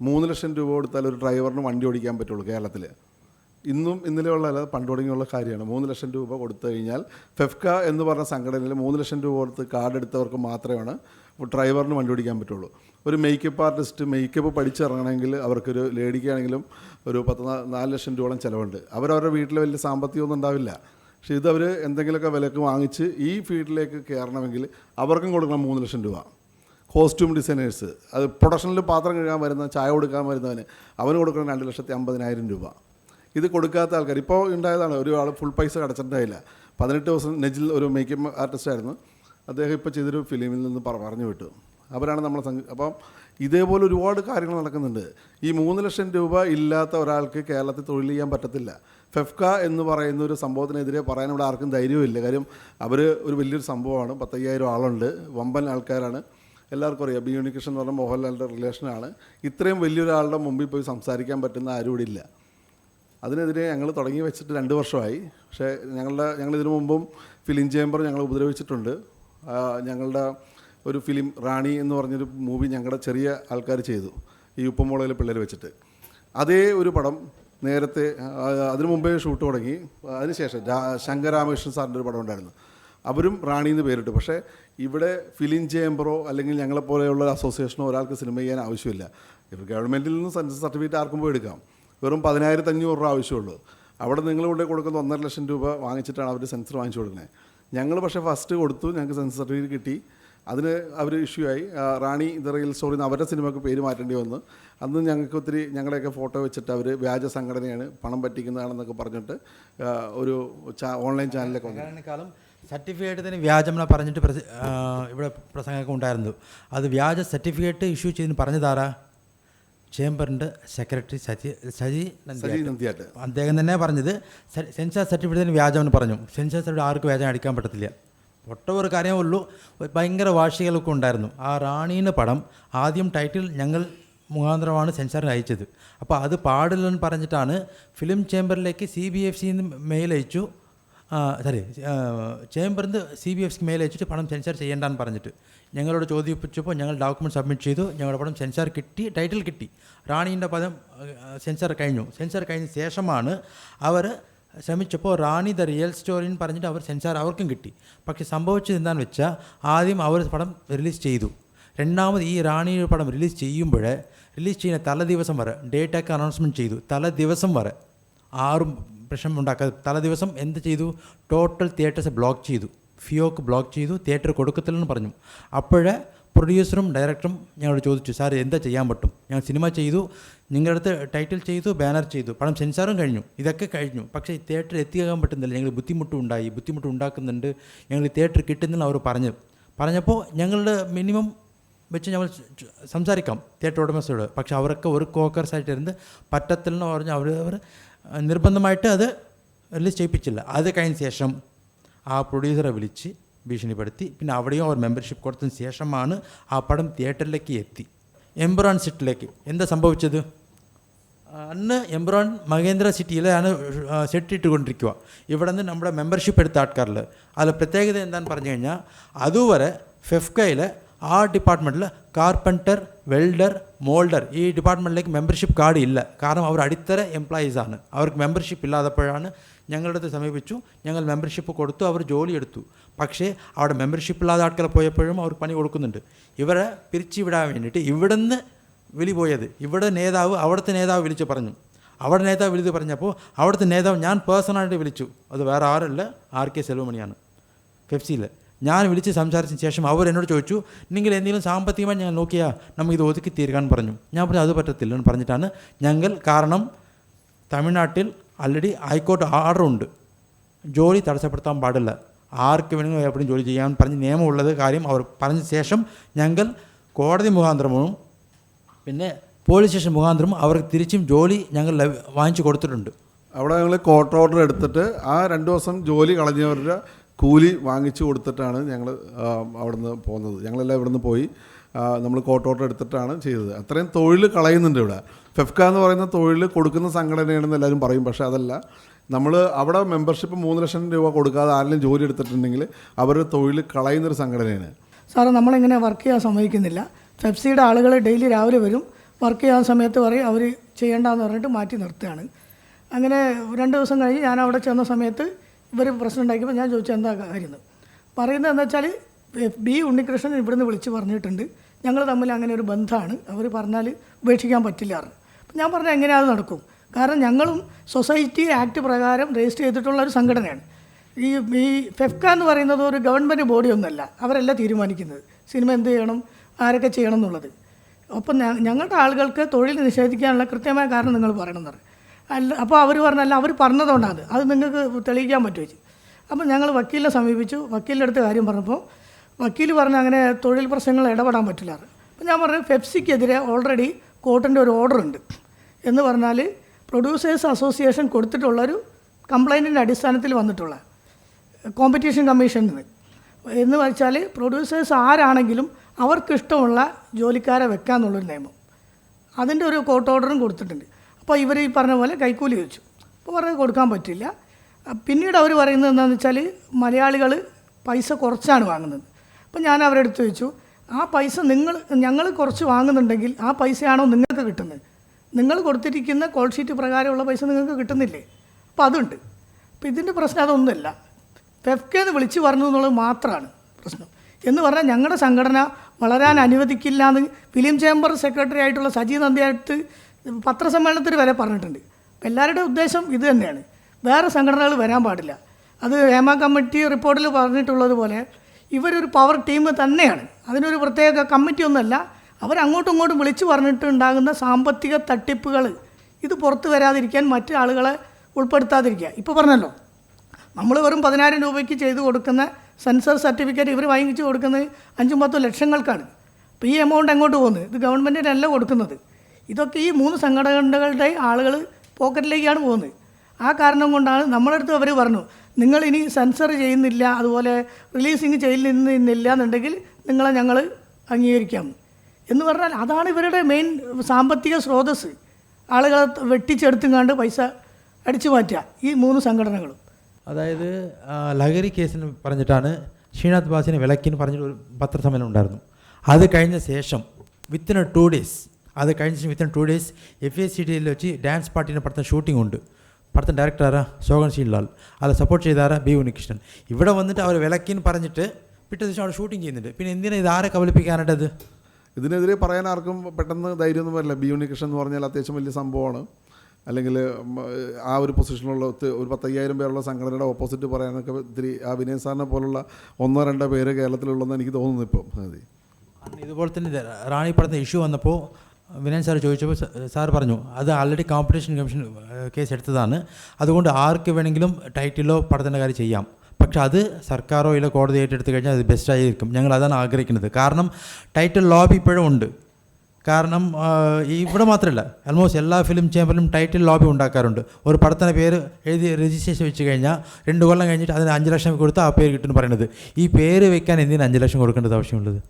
മൂന്ന് ലക്ഷം രൂപ കൊടുത്താൽ ഒരു ഡ്രൈവറിന് വണ്ടി ഓടിക്കാൻ പറ്റുള്ളൂ കേരളത്തിൽ ഇന്നും ഇന്നലെയുള്ള അല്ലാതെ പണ്ട് തുടങ്ങിയുള്ള കാര്യമാണ്. മൂന്ന് ലക്ഷം രൂപ കൊടുത്തു കഴിഞ്ഞാൽ ഫെഫ്ക എന്ന് പറഞ്ഞ സംഘടനയിൽ മൂന്ന് ലക്ഷം രൂപ കൊടുത്ത് കാർഡ് എടുത്തവർക്ക് മാത്രമാണ് ഡ്രൈവറിന് വണ്ടി ഓടിക്കാൻ പറ്റുള്ളൂ. ഒരു മേക്കപ്പ് ആർട്ടിസ്റ്റ് മേക്കപ്പ് പഠിച്ചിറങ്ങണമെങ്കിൽ അവർക്കൊരു ലേഡിക്കാണെങ്കിലും ഒരു പത്ത് നാല് ലക്ഷം രൂപയോളം ചിലവുണ്ട്. അവരവരുടെ വീട്ടിൽ വലിയ സാമ്പത്തികമൊന്നും ഉണ്ടാവില്ല. പക്ഷേ ഇതവർ എന്തെങ്കിലുമൊക്കെ വിലക്ക് വാങ്ങിച്ച് ഈ ഫീൽഡിലേക്ക് കയറണമെങ്കിൽ അവർക്കും കൊടുക്കണം മൂന്ന് ലക്ഷം രൂപ. Costume designers. അത് പ്രൊഡക്ഷനിൽ പാത്രം കഴുകാൻ വരുന്ന ചായ കൊടുക്കാൻ വരുന്നവന് അവന് കൊടുക്കണം രണ്ട് ലക്ഷത്തി അമ്പതിനായിരം രൂപ. ഇത് കൊടുക്കാത്ത ആൾക്കാർ ഇപ്പോൾ ഉണ്ടായതാണ് ഒരാൾ ഫുൾ പൈസ അടച്ചിട്ടുണ്ടായില്ല പതിനെട്ട് ദിവസം നെജിൽ ഒരു മേക്കപ്പ് ആർട്ടിസ്റ്റ് ആയിരുന്നു. അദ്ദേഹം ഇപ്പോൾ ചെയ്തൊരു ഫിലിമിൽ നിന്ന് പറ- പറഞ്ഞു വിട്ടു. അവരാണ് നമ്മളെ സംഘ അപ്പം ഇതേപോലെ ഒരുപാട് കാര്യങ്ങൾ നടക്കുന്നുണ്ട്. ഈ മൂന്ന് ലക്ഷം രൂപ ഇല്ലാത്ത ഒരാൾക്ക് കേരളത്തിൽ തൊഴിൽ ചെയ്യാൻ പറ്റത്തില്ല. ഫെഫ്ക എന്ന് പറയുന്ന ഒരു സംഭവത്തിനെതിരെ പറയാൻ ഇവിടെ ആർക്കും ധൈര്യമില്ല കാര്യം അവർ ഒരു വലിയൊരു സംഭവമാണ്. പത്തയ്യായിരം ആളുണ്ട്. വമ്പൻ ആൾക്കാരാണ്. എല്ലാവർക്കും അറിയാം. ബി യൂണിക്കേഷൻ എന്ന് പറഞ്ഞാൽ മോഹൻലാലിന്റെ റിലേഷനാണ് ഇത്രയും വലിയൊരാളുടെ മുമ്പിൽ പോയി സംസാരിക്കാൻ പറ്റുന്ന ആരും ഇവിടെ ഇല്ല. അതിനെതിരെ ഞങ്ങൾ തുടങ്ങി വെച്ചിട്ട് രണ്ട് വർഷമായി. പക്ഷേ ഞങ്ങളുടെ ഞങ്ങൾ ഇതിനു മുമ്പും ഫിലിം ചേംബർ ഞങ്ങൾ ഉപദ്രവിച്ചിട്ടുണ്ട്. ഞങ്ങളുടെ ഒരു ഫിലിം റാണി എന്ന് പറഞ്ഞൊരു മൂവി ഞങ്ങളുടെ ചെറിയ ആൾക്കാർ ചെയ്തു. ഈ ഉപ്പുമുളകിലെ പിള്ളേർ വെച്ചിട്ട്. അതേ ഒരു പടം നേരത്തെ അതിനു മുമ്പേ ഷൂട്ട് തുടങ്ങി. അതിനുശേഷം ശങ്കരാമകൃഷ്ണൻ സാറിന്റെ ഒരു പടം ഉണ്ടായിരുന്നു. അവരും റാണി എന്ന് പേരിട്ടു. പക്ഷേ ഇവിടെ ഫിലിം ചേംബറോ അല്ലെങ്കിൽ ഞങ്ങളെപ്പോലെയുള്ള അസോസിയേഷനോ ഒരാൾക്ക് സിനിമ ചെയ്യാൻ ആവശ്യമില്ല. ഇപ്പോൾ ഗവൺമെന്റിൽ നിന്ന് സെൻസസ് സർട്ടിഫിക്കറ്റ് ആർക്കും പോയി എടുക്കാം. വെറും പതിനായിരത്തി അഞ്ഞൂറ് രൂപ ആവശ്യമുള്ളൂ. അവിടെ നിങ്ങൾ ഇവിടെ കൊടുക്കുന്ന ഒന്നര ലക്ഷം രൂപ വാങ്ങിച്ചിട്ടാണ് അവർ സെൻസർ വാങ്ങിച്ചു കൊടുക്കുന്നത് ഞങ്ങൾ പക്ഷേ ഫസ്റ്റ് കൊടുത്തു ഞങ്ങൾക്ക് സെൻസർ സർട്ടിഫിക്കറ്റ് കിട്ടി. അതിന് അവർ ഇഷ്യൂ ആയി. റാണി ദ റിയൽ സ്റ്റോറി എന്ന് അവരുടെ സിനിമയ്ക്ക് പേര് മാറ്റേണ്ടി വന്നു. അന്ന് ഞങ്ങൾക്ക് ഒത്തിരി ഞങ്ങളുടെയൊക്കെ ഫോട്ടോ വെച്ചിട്ട് അവർ വ്യാജ സംഘടനയാണ് പണം പറ്റിക്കുന്നതാണെന്നൊക്കെ പറഞ്ഞിട്ട് ഒരു ഓൺലൈൻ ചാനലിലൊക്കെ വന്നു. സർട്ടിഫിക്കറ്റ് വ്യാജമെന്ന് പറഞ്ഞിട്ട് ഇവിടെ പ്രസംഗമൊക്കെ ഉണ്ടായിരുന്നു. അത് വ്യാജ സർട്ടിഫിക്കറ്റ് ഇഷ്യൂ ചെയ്തിന് പറഞ്ഞതാരാ? ചേംബറിന്റെ സെക്രട്ടറി സജി സജി നന്ദിയാട്ട്. അദ്ദേഹം തന്നെ പറഞ്ഞത്. സർട്ടിഫിക്കറ്റ് സർട്ടിഫിക്കറ്റിന് വ്യാജമെന്ന് പറഞ്ഞു. സെൻസർ സർട്ടിഫിക്കറ്റ് ആർക്കും വ്യാജം അടിക്കാൻ പറ്റത്തില്ല. ഒട്ട ഒരു കാര്യമേ ഉള്ളൂ. ഭയങ്കര വാശികളൊക്കെ ഉണ്ടായിരുന്നു. ആ റാണീന്റെ പടം ആദ്യം ടൈറ്റിൽ ഞങ്ങൾ മുഖാന്തരമാണ് സെൻസറിന് അയച്ചത്. അപ്പോൾ അത് പാടില്ലെന്ന് പറഞ്ഞിട്ടാണ് ഫിലിം ചേംബറിലേക്ക് സി ബി എഫ് സിന്ന് മെയിൽ അയച്ചു. സോറി ചേംബറിന്ന് സി ബി എഫ് മെയിൽ അയച്ചിട്ട് പണം സെൻസർ ചെയ്യേണ്ടെന്ന് പറഞ്ഞിട്ട്. ഞങ്ങളോട് ചോദിപ്പിച്ചപ്പോൾ ഞങ്ങൾ ഡോക്യുമെന്റ് സബ്മിറ്റ് ചെയ്തു. ഞങ്ങളുടെ പടം സെൻസർ കിട്ടി ടൈറ്റിൽ കിട്ടി. റാണീന്റെ പദം സെൻസർ കഴിഞ്ഞു. സെൻസർ കഴിഞ്ഞ ശേഷമാണ് അവർ ശ്രമിച്ചപ്പോൾ റാണി ദ റിയൽ സ്റ്റോറി എന്ന് പറഞ്ഞിട്ട് അവർ സെൻസാർ അവർക്കും കിട്ടി. പക്ഷേ സംഭവിച്ചത് എന്താണെന്ന് വെച്ചാൽ ആദ്യം അവർ പടം റിലീസ് ചെയ്തു. രണ്ടാമത് ഈ റാണിയുടെ പടം റിലീസ് ചെയ്യുമ്പോൾ റിലീസ് ചെയ്യുന്ന തല ദിവസം വരെ ഡേറ്റൊക്കെ അനൗൺസ്മെന്റ് ചെയ്തു. തല ദിവസം വരെ ആറും പ്രശ്നം ഉണ്ടാക്കാതെ തല ദിവസം എന്ത് ചെയ്തു? ടോട്ടൽ തിയേറ്റേഴ്സ് ബ്ലോക്ക് ചെയ്തു. ഫിയോക്ക് ബ്ലോക്ക് ചെയ്തു. തിയേറ്റർ കൊടുക്കത്തില്ലെന്ന് പറഞ്ഞു. അപ്പോഴേ പ്രൊഡ്യൂസറും ഡയറക്ടറും ഞങ്ങളോട് ചോദിച്ചു സാർ എന്താ ചെയ്യാൻ പറ്റും? ഞങ്ങൾ സിനിമ ചെയ്തു. നിങ്ങളുടെ അടുത്ത് ടൈറ്റിൽ ചെയ്തു ബാനർ ചെയ്തു. പണം സെൻസാറും കഴിഞ്ഞു. ഇതൊക്കെ കഴിഞ്ഞു. പക്ഷേ തിയേറ്റർ എത്തിക്കാൻ പറ്റുന്നില്ല. ഞങ്ങൾ ബുദ്ധിമുട്ടുണ്ടായി. ബുദ്ധിമുട്ട് ഉണ്ടാക്കുന്നുണ്ട് ഞങ്ങൾ തിയേറ്റർ കിട്ടുന്നില്ല അവർ പറഞ്ഞു പറഞ്ഞപ്പോൾ ഞങ്ങളുടെ മിനിമം വെച്ച് ഞങ്ങൾ സംസാരിക്കാം. തിയേറ്റർ ഉടമസ്ഥയോട് പക്ഷെ അവരൊക്കെ ഒരു കോക്കർസായിട്ടിരുന്ന് പറ്റത്തില്ലെന്ന് പറഞ്ഞ് അവർ അവർ നിർബന്ധമായിട്ട് അത് റിലീസ് ചെയ്യിപ്പിച്ചില്ല. അത് കഴിഞ്ഞ ശേഷം ആ പ്രൊഡ്യൂസറെ വിളിച്ച് ഭീഷണിപ്പെടുത്തി. പിന്നെ അവിടെയും അവർ മെമ്പർഷിപ്പ് കൊടുത്തതിന് ശേഷമാണ് ആ പടം തിയേറ്ററിലേക്ക് എത്തി. എംബ്രോൺ സിറ്റിലേക്ക് എന്താ സംഭവിച്ചത്? അന്ന് എംബ്രോൺ മഹേന്ദ്ര സിറ്റിയിലാണ് സെറ്റ് ഇട്ടുകൊണ്ടിരിക്കുക ഇവിടെ നിന്ന് നമ്മുടെ മെമ്പർഷിപ്പ് എടുത്ത ആൾക്കാരിൽ അതിൽ പ്രത്യേകത എന്താണെന്ന് പറഞ്ഞു കഴിഞ്ഞാൽ അതുവരെ ഫെഫ്കയിൽ ആ ഡിപ്പാർട്ട്മെന്റിൽ കാർപ്പന്റർ വെൽഡർ മോൾഡർ ഈ ഡിപ്പാർട്ട്മെന്റിലേക്ക് മെമ്പർഷിപ്പ് കാർഡ് ഇല്ല. കാരണം അവർ അടിത്തര ആണ്. അവർക്ക് മെമ്പർഷിപ്പ് ഇല്ലാത്തപ്പോഴാണ് ഞങ്ങളുടെ അടുത്ത് സമീപിച്ചു. ഞങ്ങൾ മെമ്പർഷിപ്പ് കൊടുത്തു അവർ ജോലി എടുത്തു. പക്ഷേ അവിടെ മെമ്പർഷിപ്പ് ഇല്ലാതെ ആൾക്കാർ പോയപ്പോഴും അവർക്ക് പണി കൊടുക്കുന്നുണ്ട്. ഇവരെ പിരിച്ചുവിടാൻ വേണ്ടിയിട്ട് ഇവിടുന്ന് വിളി പോയത്. ഇവിടെ നേതാവ് അവിടുത്തെ നേതാവ് വിളിച്ച് പറഞ്ഞു. അവിടെ നേതാവ് വിളിച്ച് പറഞ്ഞപ്പോൾ അവിടുത്തെ നേതാവ് ഞാൻ പേഴ്സണലായിട്ട് വിളിച്ചു. അത് വേറെ ആരല്ല ആർ കെ സെൽവമണിയാണ്. പെപ്സിയിൽ ഞാൻ വിളിച്ച് സംസാരിച്ചതിന് ശേഷം അവർ എന്നോട് ചോദിച്ചു നിങ്ങൾ എന്തെങ്കിലും സാമ്പത്തികമായി ഞാൻ നോക്കിയാൽ നമുക്ക് ഇത് ഒതുക്കി തീർക്കാൻ പറഞ്ഞു. ഞാൻ പറഞ്ഞു അത് പറ്റത്തില്ല എന്ന് പറഞ്ഞിട്ടാണ് ഞങ്ങൾ കാരണം തമിഴ്നാട്ടിൽ ആൾറെഡി ഹൈക്കോർട്ട് ഓർഡർ ഉണ്ട്. ജോലി തടസ്സപ്പെടുത്താൻ പാടില്ല. ആർക്ക് വേണമെങ്കിലും എപ്പോഴും ജോലി ചെയ്യാൻ പറഞ്ഞ് നിയമമുള്ളത് കാര്യം അവർ പറഞ്ഞ ശേഷം ഞങ്ങൾ കോടതി മുഖാന്തരവും പിന്നെ പോലീസ് സ്റ്റേഷൻ മുഖാന്തരവും അവർക്ക് തിരിച്ചും ജോലി ഞങ്ങൾ വാങ്ങിച്ചു കൊടുത്തിട്ടുണ്ട്. അവിടെ ഞങ്ങൾ കോർട്ട് ഓർഡർ എടുത്തിട്ട് ആ രണ്ട് ദിവസം ജോലി കളഞ്ഞവരുടെ കൂലി വാങ്ങിച്ചു കൊടുത്തിട്ടാണ് ഞങ്ങൾ അവിടുന്ന് പോകുന്നത്. ഞങ്ങളെല്ലാം ഇവിടുന്ന് പോയി നമ്മൾ കോട്ടോട്ടം എടുത്തിട്ടാണ് ചെയ്തത്. അത്രയും തൊഴിൽ കളയുന്നുണ്ട് ഇവിടെ. ഫെഫ്ക എന്ന് പറയുന്ന തൊഴിൽ കൊടുക്കുന്ന സംഘടനയാണെന്ന് എല്ലാവരും പറയും പക്ഷേ അതല്ല. നമ്മൾ അവിടെ മെമ്പർഷിപ്പ് മൂന്ന് ലക്ഷം രൂപ കൊടുക്കാതെ ആരെങ്കിലും ജോലി എടുത്തിട്ടുണ്ടെങ്കിൽ അവർ തൊഴിൽ കളയുന്നൊരു സംഘടനയാണ്. സാറ് നമ്മളിങ്ങനെ വർക്ക് ചെയ്യാൻ സമ്മതിക്കുന്നില്ല. ഫെഫ്സിയുടെ ആളുകൾ ഡെയിലി രാവിലെ വരും വർക്ക് ചെയ്യാൻ സമയത്ത് പറയും അവർ ചെയ്യേണ്ടെന്ന് പറഞ്ഞിട്ട് മാറ്റി നിർത്തുകയാണ്. അങ്ങനെ രണ്ട് ദിവസം കഴിഞ്ഞ് ഞാൻ അവിടെ ചെന്ന സമയത്ത് ഇവർ പ്രശ്നം ഉണ്ടാക്കിയപ്പോൾ ഞാൻ ചോദിച്ചു എന്താ കാര്യം? പറയുന്നത് എന്താ വെച്ചാൽ ബി ഉണ്ണികൃഷ്ണൻ ഇവിടുന്ന് വിളിച്ച് പറഞ്ഞിട്ടുണ്ട്. ഞങ്ങൾ തമ്മിൽ അങ്ങനെ ഒരു ബന്ധമാണ്. അവർ പറഞ്ഞാൽ ഉപേക്ഷിക്കാൻ പറ്റില്ല. അപ്പം ഞാൻ പറഞ്ഞാൽ എങ്ങനെ അത് നടക്കും? കാരണം ഞങ്ങളും സൊസൈറ്റി ആക്ട് പ്രകാരം രജിസ്റ്റർ ചെയ്തിട്ടുള്ള ഒരു സംഘടനയാണ്. ഈ ഈ ഫെഫ്ക എന്ന് പറയുന്നത് ഒരു ഗവൺമെന്റ് ബോഡി ഒന്നുമല്ല അവരല്ല തീരുമാനിക്കുന്നത്. സിനിമ എന്ത് ചെയ്യണം? ആരൊക്കെ ചെയ്യണം എന്നുള്ളത്. അപ്പം ഞങ്ങളുടെ ആളുകൾക്ക് തൊഴിൽ നിഷേധിക്കാനുള്ള കൃത്യമായ കാരണം നിങ്ങൾ പറയണമെന്ന് അല്ല അപ്പോൾ അവർ പറഞ്ഞല്ല അവർ പറഞ്ഞതുകൊണ്ടാണ് അത്. നിങ്ങൾക്ക് തെളിയിക്കാൻ പറ്റുമോ അപ്പം അപ്പോൾ ഞങ്ങൾ വക്കീലിനെ സമീപിച്ചു. വക്കീലിന്റെ അടുത്ത് കാര്യം പറഞ്ഞപ്പോൾ വക്കീൽ പറഞ്ഞ അങ്ങനെ തൊഴിൽ പ്രശ്നങ്ങൾ ഇടപെടാൻ പറ്റില്ല അപ്പോൾ ഞാൻ പറഞ്ഞു ഫെപ്സിക്കെതിരെ ഓൾറെഡി കോർട്ടിന്റെ ഒരു ഓർഡർ ഉണ്ട്. എന്ന് പറഞ്ഞാൽ പ്രൊഡ്യൂസേഴ്സ് അസോസിയേഷൻ കൊടുത്തിട്ടുള്ളൊരു കംപ്ലൈന്റിന്റെ അടിസ്ഥാനത്തിൽ വന്നിട്ടുള്ള കോമ്പറ്റീഷൻ കമ്മീഷനിൽ നിന്ന് എന്ന് വെച്ചാൽ പ്രൊഡ്യൂസേഴ്സ് ആരാണെങ്കിലും അവർക്കിഷ്ടമുള്ള ജോലിക്കാരെ വെക്കാമെന്നുള്ളൊരു നിയമം. അതിന്റെ ഒരു കോർട്ട് ഓർഡറും കൊടുത്തിട്ടുണ്ട്. അപ്പോൾ ഇവർ ഈ പറഞ്ഞ പോലെ കൈക്കൂലി ചോദിച്ചു. അപ്പോൾ പറഞ്ഞത് കൊടുക്കാൻ പറ്റില്ല. പിന്നീട് അവർ പറയുന്നത് എന്താണെന്ന് വെച്ചാൽ മലയാളികൾ പൈസ കുറച്ചാണ് വാങ്ങുന്നത്. അപ്പോൾ ഞാൻ അവരുടെ അടുത്ത് ചോദിച്ചു ആ പൈസ നിങ്ങൾ ഞങ്ങൾ കുറച്ച് വാങ്ങുന്നുണ്ടെങ്കിൽ ആ പൈസയാണോ നിങ്ങൾക്ക് കിട്ടുന്നത്? നിങ്ങൾ കൊടുത്തിരിക്കുന്ന കോൾ ഷീറ്റ് പ്രകാരമുള്ള പൈസ നിങ്ങൾക്ക് കിട്ടുന്നില്ലേ? അപ്പോൾ അതുണ്ട്. അപ്പോൾ ഇതിന്റെ പ്രശ്നം അതൊന്നുമല്ല. ഫെഫ്കേന്ന് വിളിച്ച് പറഞ്ഞു എന്നുള്ളത് മാത്രമാണ് പ്രശ്നം. എന്ന് പറഞ്ഞാൽ ഞങ്ങളുടെ സംഘടന വളരാൻ അനുവദിക്കില്ല എന്ന് ഫിലിം ചേംബർ സെക്രട്ടറി ആയിട്ടുള്ള സജി നന്ദിയായിട്ട് പത്രസമ്മേളനത്തിൽ വരെ പറഞ്ഞിട്ടുണ്ട്. അപ്പം എല്ലാവരുടെ ഉദ്ദേശം ഇത് തന്നെയാണ്. വേറെ സംഘടനകൾ വരാൻ പാടില്ല. അത് ഹേമ കമ്മിറ്റി റിപ്പോർട്ടിൽ പറഞ്ഞിട്ടുള്ളതുപോലെ ഇവരൊരു പവർ ടീം തന്നെയാണ്. അതിനൊരു പ്രത്യേക കമ്മിറ്റി ഒന്നുമല്ല. അവരങ്ങോട്ടും ഇങ്ങോട്ടും വിളിച്ചു പറഞ്ഞിട്ടുണ്ടാകുന്ന സാമ്പത്തിക തട്ടിപ്പുകൾ ഇത് പുറത്തു വരാതിരിക്കാൻ മറ്റു ആളുകളെ ഉൾപ്പെടുത്താതിരിക്കുക. ഇപ്പോൾ പറഞ്ഞല്ലോ നമ്മൾ വെറും പതിനായിരം രൂപയ്ക്ക് ചെയ്തു കൊടുക്കുന്ന സെൻസർ സർട്ടിഫിക്കറ്റ് ഇവർ വാങ്ങിച്ചു കൊടുക്കുന്നത് അഞ്ചും പത്തും ലക്ഷങ്ങൾക്കാണ്. അപ്പോൾ ഈ എമൗണ്ട് എങ്ങോട്ട് പോകുന്നത് ഇത് ഗവൺമെന്റിനല്ല കൊടുക്കുന്നത്. ഇതൊക്കെ ഈ മൂന്ന് സംഘടനകളുടെ ആളുകൾ പോക്കറ്റിലേക്കാണ് പോകുന്നത്. ആ കാരണം കൊണ്ടാണ് നമ്മളടുത്ത് അവർ പറഞ്ഞു നിങ്ങൾ ഇനി സെൻസർ ചെയ്യുന്നില്ല അതുപോലെ റിലീസിങ് ചെയ്യുന്നില്ല എന്നുണ്ടെങ്കിൽ നിങ്ങളെ ഞങ്ങൾ അംഗീകരിക്കാം. എന്ന് പറഞ്ഞാൽ അതാണ് ഇവരുടെ മെയിൻ സാമ്പത്തിക സ്രോതസ് ആളുകളെ വെട്ടിച്ചെടുത്തും കണ്ട് പൈസ അടിച്ചു മാറ്റുക ഈ മൂന്ന് സംഘടനകളും. അതായത് ലഹരി കേസിന് പറഞ്ഞിട്ടാണ് ശ്രീനാഥ് ബാസിനെ വിലക്കിന് പറഞ്ഞിട്ട് ഒരു പത്രസമ്മേളനം ഉണ്ടായിരുന്നു. അത് കഴിഞ്ഞ ശേഷം വിത്തിൻ എ ടു ഡേയ്സ് അത് കഴിഞ്ഞ within two days F S C ഡിയിൽ വെച്ച് ഡാൻസ് പാർട്ടീന്റെ പടത്തിന് ഷൂട്ടിംഗ് ഉണ്ട്. പടത്തിന്റെ ഡയറക്ടർ ആരാ? ശോകൻ ശീലാൽ അത് സപ്പോർട്ട് ചെയ്താരാ ബി ഉണ്ണികൃഷ്ണൻ. ഇവിടെ വന്നിട്ട് അവർ വിലക്കിന്ന് പറഞ്ഞിട്ട് പിറ്റേ ദിവസം അവിടെ ഷൂട്ടിംഗ് ചെയ്യുന്നുണ്ട്. പിന്നെ എന്തിനാ ഇത് ആരെ കബളിപ്പിക്കാനായിട്ടത് ഇതിനെതിരെ പറയാൻ ആർക്കും പെട്ടെന്ന് ധൈര്യമൊന്നും വരില്ല. ബി ഉണ്ണികൃഷ്ണൻ എന്ന് പറഞ്ഞാൽ അത്യാവശ്യം വലിയ സംഭവമാണ്. അല്ലെങ്കിൽ ആ ഒരു പൊസിഷനിലുള്ള ഒത്ത്- ഒരു പത്തയ്യായിരം പേരുള്ള സംഘടനയുടെ ഓപ്പോസിറ്റ് പറയാനൊക്കെ ഇത്തിരി ആ വിനയ സാറിനെ പോലുള്ള ഒന്നോ രണ്ടോ പേര് കേരളത്തിലുള്ളതെന്ന് എനിക്ക് തോന്നുന്നു ഇപ്പം. അതെ. ഇതുപോലെ തന്നെ റാണി പടത്തിന് ഇഷ്യൂ വന്നപ്പോൾ വിനയൻ സാർ ചോദിച്ചപ്പോൾ സാർ പറഞ്ഞു അത് ആൾറെഡി കോമ്പറ്റീഷൻ കമ്മീഷൻ കേസ് എടുത്തതാണ്. അതുകൊണ്ട് ആർക്ക് വേണമെങ്കിലും ടൈറ്റിലോ പടത്തിന്റെ കാര്യം ചെയ്യാം. പക്ഷെ അത് സർക്കാരോ ഇല്ല കോടതി ഏറ്റെടുത്ത് കഴിഞ്ഞാൽ അത് ബെസ്റ്റായിരിക്കും ഞങ്ങൾ അതാണ് ആഗ്രഹിക്കുന്നത്. കാരണം ടൈറ്റിൽ ലോബി ഇപ്പോഴും ഉണ്ട്. കാരണം ഇവിടെ മാത്രമല്ല ആൽമോസ്റ്റ് എല്ലാ ഫിലിം ചേമ്പറിലും ടൈറ്റിൽ ലോബി ഉണ്ടാക്കാറുണ്ട്. ഒരു പടത്തിന്റെ പേര് എഴുതി രജിസ്ട്രേഷൻ വെച്ച് കഴിഞ്ഞാൽ രണ്ട് കൊല്ലം കഴിഞ്ഞിട്ട് അതിന് അഞ്ച് ലക്ഷം കൊടുത്താൽ ആ പേര് കിട്ടുമെന്ന് പറയുന്നത്. ഈ പേര് വെക്കാൻ എന്തിനാണ് അഞ്ച് ലക്ഷം കൊടുക്കേണ്ടത് ആവശ്യമുള്ളത്?